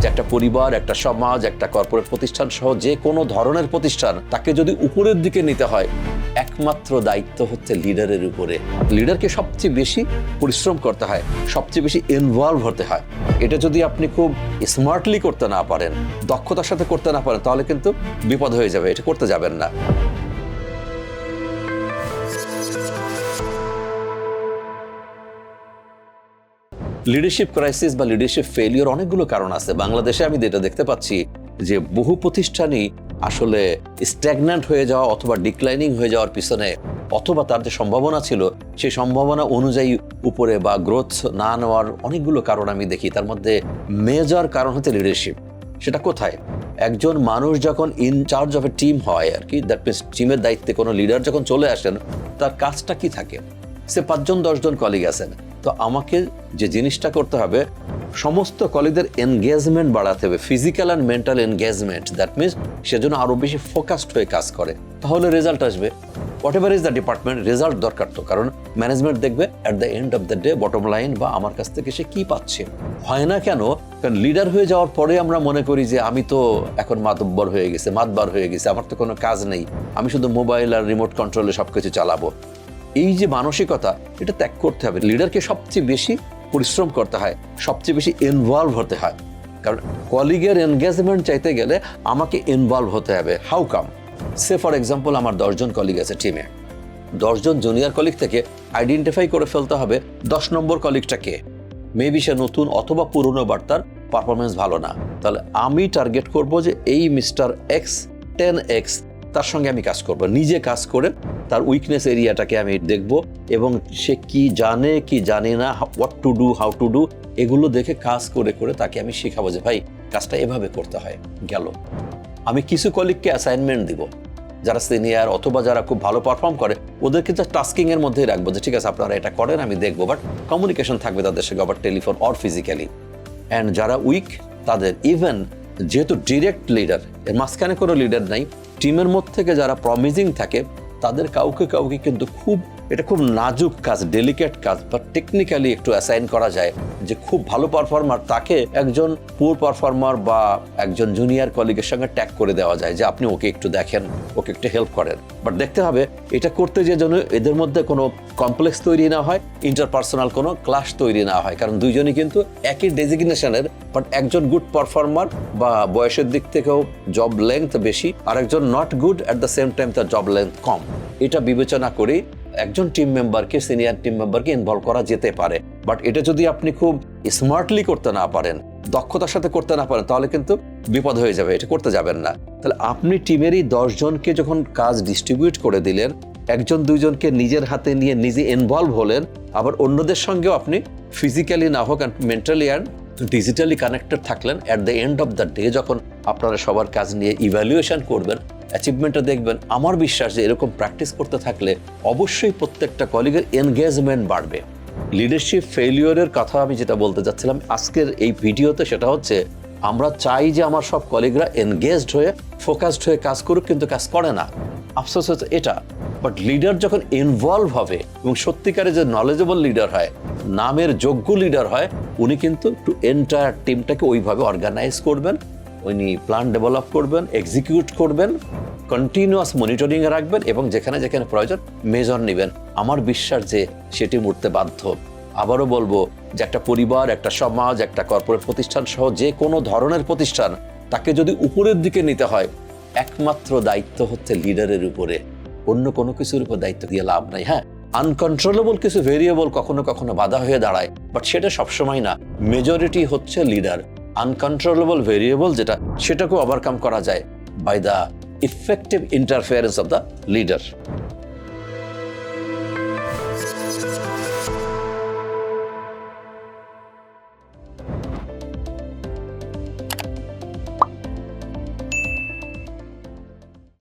যে একটা পরিবার, একটা সমাজ, একটা কর্পোরেট প্রতিষ্ঠান সহ যে কোনো ধরনের প্রতিষ্ঠান, তাকে যদি উপরের দিকে নিতে হয়, একমাত্র দায়িত্ব হচ্ছে লিডারের উপরে। লিডারকে সবচেয়ে বেশি পরিশ্রম করতে হয়, সবচেয়ে বেশি ইনভলভ হতে হয়। এটা যদি আপনি খুব স্মার্টলি করতে না পারেন, দক্ষতার সাথে করতে না পারেন, তাহলে কিন্তু বিপদ হয়ে যাবে, এটা করতে যাবেন না। লিডারশিপ ক্রাইসিস বা লিডারশিপ ফেলিওর অনেকগুলো কারণ আছে। বাংলাদেশে আমি যেটা দেখতে পাচ্ছি যে বহু প্রতিষ্ঠানই আসলে স্ট্যাগন্যান্ট হয়ে যাওয়া অথবা ডিক্লাইনিং হয়ে যাওয়ার পিছনে অথবা তার যে সম্ভাবনা ছিল, সেই সম্ভাবনা অনুযায়ী উপরে বা গ্রোথ না নেওয়ার অনেকগুলো কারণ আমি দেখি। তার মধ্যে মেজর কারণ হচ্ছে লিডারশিপ সেটা কোথায়? একজন মানুষ যখন ইনচার্জ অফ এ টিম হয় আর কি দ্যাট মিনস টিমের দায়িত্বে কোনো লিডার যখন চলে আসেন, তার কাজটা কি থাকে? সে পাঁচজন, দশজন কলিগ আছেন। তো আমাকে যে জিনিসটা করতে হবে, সমস্ত কলিগদের এনগেজমেন্ট বাড়াতে হবে physical and mental engagement that means সেজন্য আরও বেশি ফোকাসড হয়ে কাজ করে। তাহলে রেজাল্ট আসবে। Whatever is the department result দরকার তো। কারণ ম্যানেজমেন্ট দেখবে at the end of the day bottom line বা আমার কাছ থেকে সে কি পাচ্ছে। হয় না কেন, কারণ লিডার হয়ে যাওয়ার পরে আমরা মনে করি যে আমি তো এখন মাতব্বর হয়ে গেছে, মাতবার হয়ে গেছে, আমার তো কোনো কাজ নেই। আমি শুধু মোবাইল আর রিমোট কন্ট্রোলে সব কিছু চালাবো। এই যে মানসিকতা, এটা ত্যাগ করতে হবে। লিডারকে সবচেয়ে বেশি পরিশ্রম করতে হয়, সবচেয়ে বেশি ইনভলভ হতে হয়। কারণ কলিগের এনগেজমেন্ট চাইতে গেলে আমাকে ইনভলভ হতে হবে। How come say for example আমার দশজন কলিগ আছে টিমে দশজন জুনিয়র কলিগ থেকে আইডেন্টিফাই করে ফেলতে হবে দশ নম্বর কলিগটা কে। মেবি সে নতুন অথবা পুরনো বার্তার পারফরমেন্স ভালো না। তাহলে আমি টার্গেট করব যে এই মিস্টার এক্স টেন এক্স তার সঙ্গে আমি কাজ করব। নিজে কাজ করে তার উইকনেস এরিয়াটাকে আমি দেখব এবং সে কি জানে কি জানে না what to do how to do এগুলো দেখে কাজ করে করে তাকে আমি শেখাবো যে, ভাই, কাজটা এভাবে করতে হয়। গেল। আমি কিছু কলিগকে অ্যাসাইনমেন্ট দিব, যারা সিনিয়র অথবা যারা খুব ভালো পারফর্ম করে, ওদেরকে জাস্ট টাস্কিং এর মধ্যেই রাখব যে, ঠিক আছে, আপনারা এটা করেন, আমি দেখব। বাট কমিউনিকেশন থাকবে তাদের সঙ্গে, আবার টেলিফোন অর ফিজিক্যালি অ্যান্ড যারা উইক তাদের ইভেন যেহেতু ডিরেক্ট লিডার এর মাঝখানে কোনো লিডার নাই টিমের মধ্যে থেকে যারা প্রমিজিং থাকে তাদের কাউকে কাউকে কিন্তু খুব এটা খুব নাজুক কাজ ডেলিকেট কাজ বা টেকনিক্যালি একটু অ্যাসাইন করা যায় যে খুব ভালো পারফর্মার তাকে একজন পুর পারফর্মার বা একজন জুনিয়র কলিগের সঙ্গে ট্যাগ করে দেওয়া যায় যে আপনি ওকে একটু দেখেন, ওকে একটু হেল্প করেন। বাট দেখতে হবে, এটা করতে যে যেন এদের মধ্যে কোনো কমপ্লেক্স তৈরি না হয় ইন্টারপার্সোনাল কোনো ক্লাস তৈরি না হয়, কারণ দুইজনই কিন্তু একই ডেজিগনেশনের বাট একজন গুড পারফর্মার বা বয়সের দিক থেকেও জব লেন্থ বেশি আর একজন not good at the same time তার জব লেন্থ কম। এটা বিবেচনা করেই একজন টিম মেম্বারকে সিনিয়র টিম মেম্বারকে ইনভলভ করা যেতে পারে। বাট এটা যদি আপনি খুব স্মার্টলি করতে না পারেন, দক্ষতার সাথে করতে না পারেন, তাহলে কিন্তু বিপদ হয়ে যাবে, এটা করতে যাবেন না। তাহলে আপনি টিমেরই দশজনকে যখন কাজ ডিস্ট্রিবিউট করে দিলেন, একজন, দুইজনকে নিজের হাতে নিয়ে নিজে ইনভলভ হলেন, আবার অন্যদের সঙ্গেও আপনি ফিজিক্যালি না হোক and mentally and digitally connected থাকলেন at the end of the day যখন আপনারা সবার কাজ নিয়ে ইভ্যালুয়েশন করবেন অ্যাচিভমেন্টটা দেখবেন। আমার বিশ্বাস যে এরকম প্র্যাকটিস করতে থাকলে অবশ্যই প্রত্যেকটা কলিগের এনগেজমেন্ট বাড়বে। লিডারশিপ ফেলিওরের কথা আমি যেটা বলতে চাচ্ছিলাম আজকের এই ভিডিওতে সেটা হচ্ছে, আমরা চাই যে আমার সব কলিগরা এনগেজড হয়ে ফোকাসড হয়ে কাজ করুক কিন্তু কাজ করে না। আফসোস হচ্ছে এটা। বাট লিডার যখন ইনভলভ হবে এবং সত্যিকারে যে নলেজেবল লিডার হয়, নামের যোগ্য লিডার হয়, উনি কিন্তু একটু এন্টায়ার টিমটাকে ওইভাবে অর্গানাইজ করবেন। উনি প্ল্যান ডেভেলপ করবেন এক্সিকিউট করবেন কন্টিনিউয়াস মনিটরিং রাখবেন এবং যেখানে যেখানে প্রয়োজন মেজর নেবেন। আমার বিশ্বাস যে সেটি উঠতে বাধ্য। আবারও বলব যে একটা পরিবার, একটা সমাজ, একটা কর্পোরেট প্রতিষ্ঠান সহ যে কোনো ধরনের প্রতিষ্ঠান, তাকে যদি উপরের দিকে নিতে হয়, একমাত্র দায়িত্ব হচ্ছে লিডারের উপরে। অন্য কোনো কিছুর উপর দায়িত্ব দিয়ে লাভ নাই হ্যাঁ? আনকন্ট্রোলেবল কিছু ভেরিয়েবল কখনো কখনো বাধা হয়ে দাঁড়ায় বাট সেটা সবসময় না। মেজরিটি হচ্ছে লিডার আনকন্ট্রোলেবল ভেরিয়েবল যেটা সেটাকেও ওভারকাম করা যায় by the effective interference of the leader